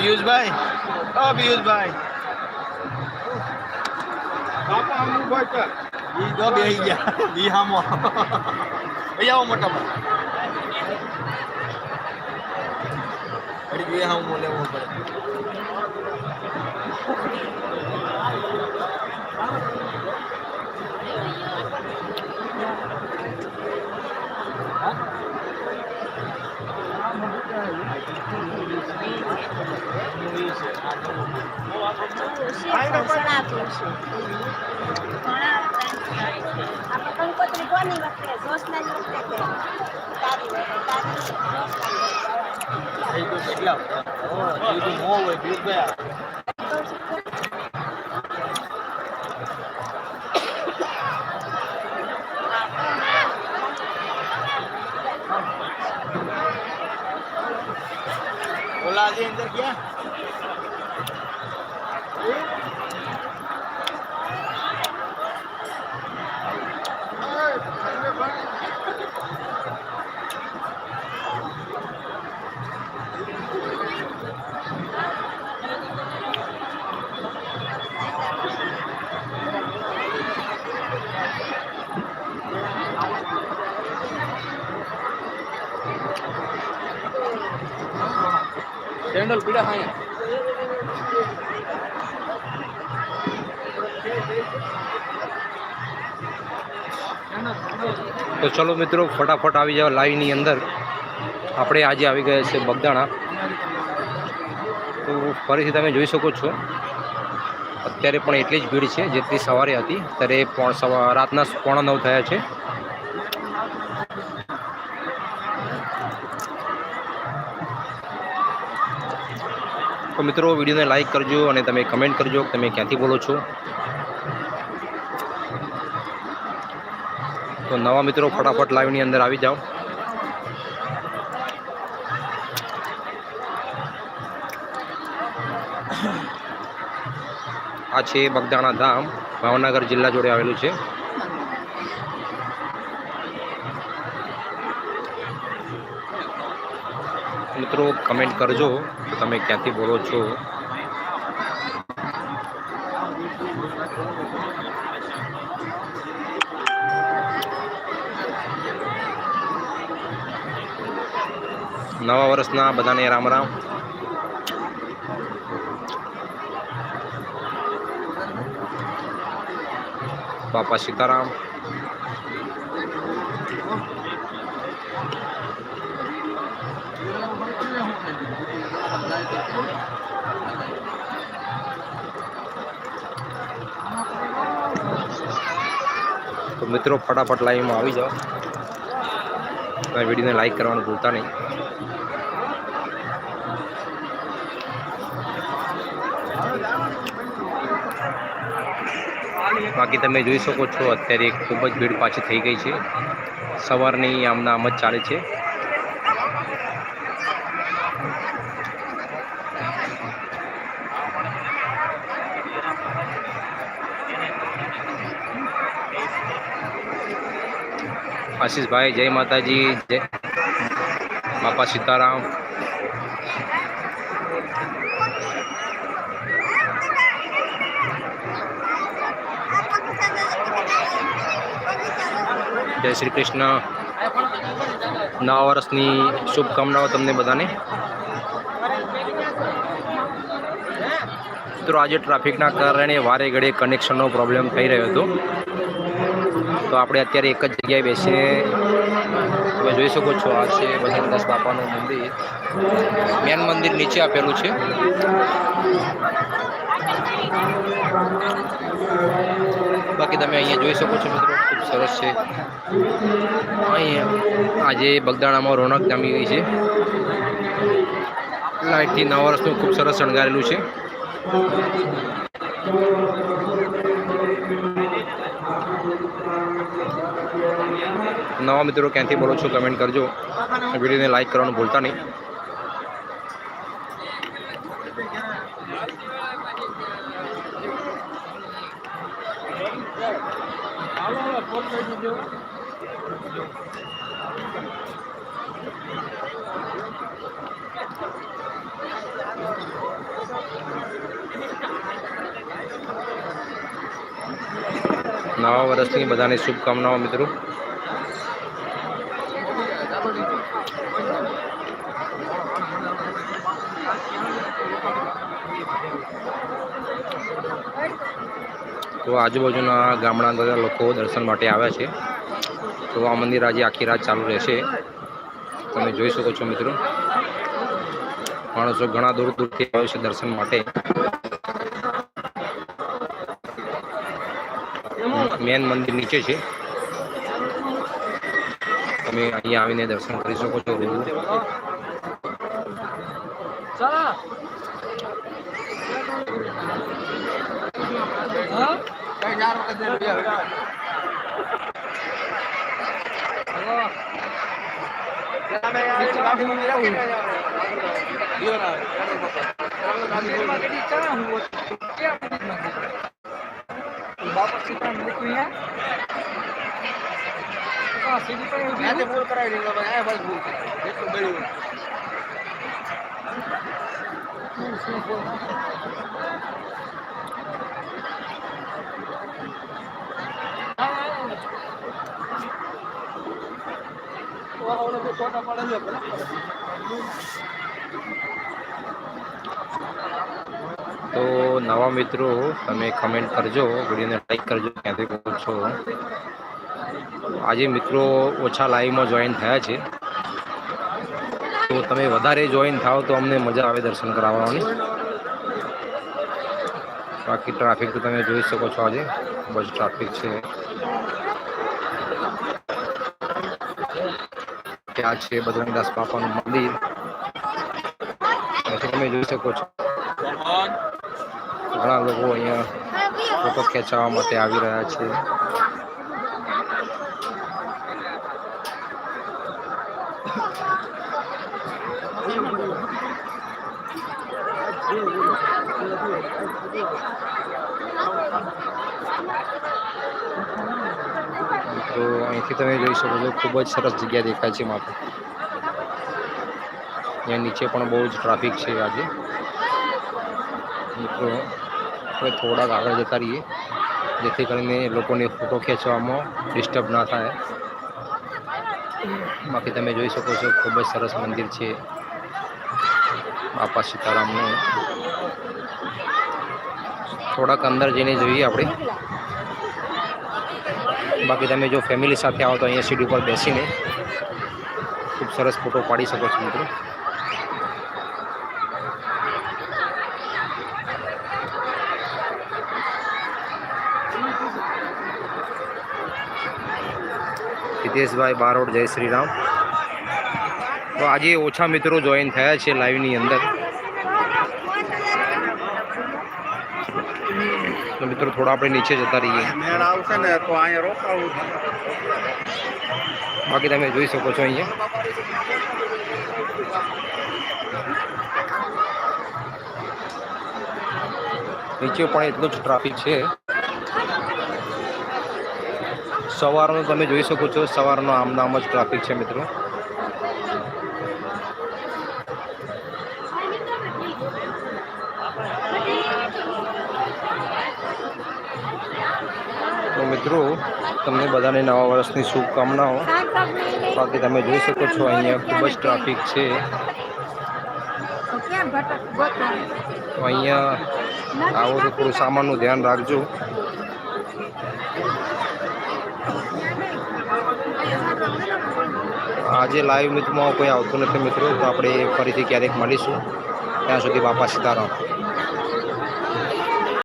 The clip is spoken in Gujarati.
પિયુષભાઈ? ઓ પિયુષભાઈ. બાપા અમુ ભાઈ કર ઈ ગયા. ઈ હામો. ભાઈ આવો મોટા ભાઈ અડી બે હામો લેવો પડે. કંકોત્રી કોની વખતે ગયું કેટલા બીજું હોય પિયુષભાઈ ઓલા આજે સેન્ડલ પીડા ખાય તો ચલો મિત્રો, ફટાફટ આવી જાવ લાઈવની અંદર. આપણે આજે આવી ગયા છે બગદાણા. તો ફરીથી તમે જોઈ શકો છો, અત્યારે પણ એટલી જ ભીડ છે જેટલી સવારે હતી. અત્યારે પોણ રાતના પોણા નવ થયા છે. તો મિત્રો, વિડીયોને લાઈક કરજો અને તમે કમેન્ટ કરજો તમે ક્યાંથી બોલો છો. તો નવા મિત્રો, ફટાફટ લાઈવની અંદર આવી જાઓ. આ છે બગદાણા ધામ, ભાવનગર જિલ્લા જોડે આવેલું છે. મિત્રો કમેન્ટ કરજો. તમે ક્યાંથી બોલો છો? નવા વર્ષના બધાને રામ રામ. બાપા સીતારામ. તો મિત્રો, ફટાફટ લાઈવમાં આવી જાઓ. તમે વિડીયોને લાઈક કરવાનું ભૂલતા નહીં. બાકી તમે જોઈ શકો છો, અત્યારે ખૂબ જ ભીડ પાછી થઈ ગઈ છે. સવારની આમના આમ જ ચાલે છે. આશીષભાઈ, જય માતાજી, જય બાપા સીતારામ. જય શ્રી કૃષ્ણ. નવા વર્ષની શુભકામનાઓ તમને બધાને. મિત્રો, આજે ટ્રાફિકના કારણે વારે ઘડીએ કનેક્શનનો પ્રોબ્લેમ થઈ રહ્યો હતો. તો આપણે અત્યારે એક જ જગ્યાએ બેસીને તમે જોઈ શકો છો આ છે બજરંગદાસ બાપાનું મંદિર. મેન મંદિર નીચે આપેલું છે. બાકી તમે અહીંયા જોઈ શકો છો મિત્રો, ખૂબ સરસ છે. અહીંયા આજે બગદાણામાં રોનક જામી ગઈ છે. લાઇટથી નવા વર્ષનું ખૂબ સરસ શણગારેલું છે. નવા મિત્રો ક્યાંથી બોલો છો કમેન્ટ કરજો. વિડીયોને લાઇક કરવાનું ભૂલતા નહીં. નવા વર્ષની બધાને શુભકામનાઓ મિત્રો. તો આજુબાજુના ગામડા બધા લોકો દર્શન માટે આવ્યા છે. તો આ મંદિર આજે આખી રાત ચાલુ રહેશે. તમે જોઈ શકો છો મિત્રો. માણસો ઘણા દૂર દૂરથી આવે છે દર્શન માટે. મેન મંદિર નીચે છે. તમે અહીંયા આવીને દર્શન કરી શકો છો રૂબરૂ. બાપા સીતા મૂકવી હે સીધી પણ આજે ભૂલ કરાવી દીધો ભાઈ આ ભાઈ ભૂલ એટલું બળ્યું શું શું તો નવા મિત્રો, તમે કમેન્ટ કરજો, વિડીયોને લાઈક કરજો ક્યાંથી કહો છો આજે મિત્રો ઓછા લાઈવમાં જોઈન થયા છે. તો તમે વધારે જોઈન થાવ તો અમને મજા આવે દર્શન કરાવવાની. બાકી ટ્રાફિક તો તમે જોઈ શકો છો આજે બસ ટ્રાફિક છે ત્યાં છે બજરંગદાસ બાપાનું મંદિર ત્યાંથી તમે જોઈ શકો છો ઘણા લોકો અહીંયા ફોટો ખેંચાવવા માટે આવી રહ્યા છે। તો અહીંથી તમે જોઈ શકો છો, ખૂબ જ સરસ જગ્યા દેખાય છે માત્ર. ત્યાં નીચે પણ બહુ જ ટ્રાફિક છે આજે. મિત્રો આપણે થોડાક આગળ જતા રહીએ, જેથી કરીને લોકોને ફોટો ખેંચવામાં ડિસ્ટર્બ ના થાય. બાકી તમે જોઈ શકો છો, ખૂબ જ સરસ મંદિર છે. બાપા સીતારામનું. થોડાક અંદર જઈને જોઈએ આપણે. બાકી તમે જો ફેમિલી સાથે આવો તો અહીંયા સીડી ઉપર બેસીને ખૂબ સરસ ફોટો પાડી શકો છો મિત્રો. હિતેશભાઈ બારોડ, જય શ્રી રામ. તો આજે ઓછા મિત્રો જોઈન થયા છે લાઈવની અંદર. તો મિત્રો થોડા આપણે નીચે જતા રહીએ. બાકી તમે જોઈ શકો છો અહીંયા. નીચે પણ એટલું જ ટ્રાફિક છે. સવારનો તમે જોઈ શકો છો સવારનો આમ નામ જ ટ્રાફિક છે મિત્રો તો મિત્રો, તમને બધાને નવા વર્ષની શુભકામનાઓ. બાકી તમે જોઈ શકો છો, અહીંયા ખૂબ જ ટ્રાફિક છે. તો અહીંયા આવો તો થોડું સામાનનું ધ્યાન રાખજો. આજે લાઈવ મિત્રમાં કોઈ આવતું નથી મિત્રો, તો આપણે ફરીથી ક્યારેક મળીશું. ત્યાં સુધી બાપા સીતારામ.